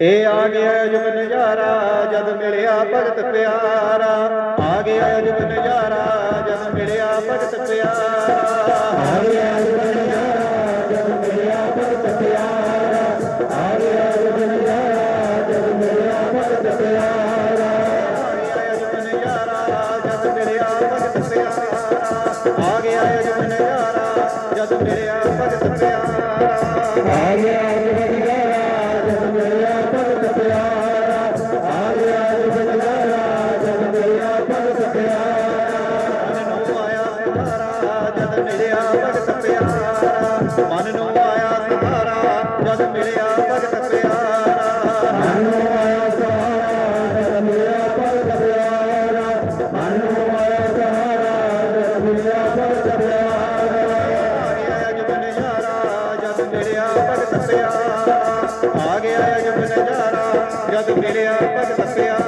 ਇਹ ਆ ਗਿਆ ਜੁਗ ਨਜ਼ਾਰਾ, ਜਦ ਮਿਲਿਆ ਭਗਤ ਪਿਆਰਾ। ਆ ਗਿਆ ਜੁਗ ਨਜ਼ਾਰਾ, ਜਦ ਮਿਲਿਆ ਭਗਤ ਪਿਆਰਾ। ਆ ਗਿਆ ਜੁਗ ਨਜ਼ਾਰਾ, ਜਦ ਮਿਲਿਆ ਭਗਤ ਪਿਆਰਾ। ਆ ਗਿਆ ਜੁਗ ਨਜ਼ਾਰਾ, ਜਦ ਮਿਲਿਆ ਭਗਤ ਪਿਆਰਾ। ਆ ਗਿਆ ਜੁਗ ਨਜ਼ਾਰਾ ਜਦ ਮਿਲਿਆ ਭਗਤ ਪਿਆਰਾ ਆ ਗਿਆ ਜੁਗ ਨਜ਼ਾਰਾ, ਜਦ ਮਿਲਿਆ ਭਗਤ ਪਿਆਰਾ। ਆ ਗਿਆ ਮਿਲਿਆ ਭਗਤ ਪਿਆਰਾ ਮਨ ਨੂੰ ਆਇਆ ਸਹਾਰਾ, ਜਦ ਮਿਲਿਆ ਭਗਤ ਪਿਆਰਾ ਮਨ ਨੂੰ ਆਇਆ ਸਹਾਰਾ, ਜਦ ਮਿਲਿਆ ਭਗਤ ਪਿਆਰਾ ਮਨ ਨੂੰ ਆਇਆ ਸਹਾਰਾ, ਜਦ ਮਿਲਿਆ ਭਗਤ ਪਿਆਰਾ ਆ ਗਿਆ ਜੁਗ ਨਜ਼ਾਰਾ, ਜਦ ਮਿਲਿਆ ਭਗਤ ਪਿਆਰਾ ਆ ਗਿਆ ਜੁਗ ਨਜ਼ਾਰਾ, ਜਦ ਮਿਲਿਆ ਭਗਤ ਪਿਆਰਾ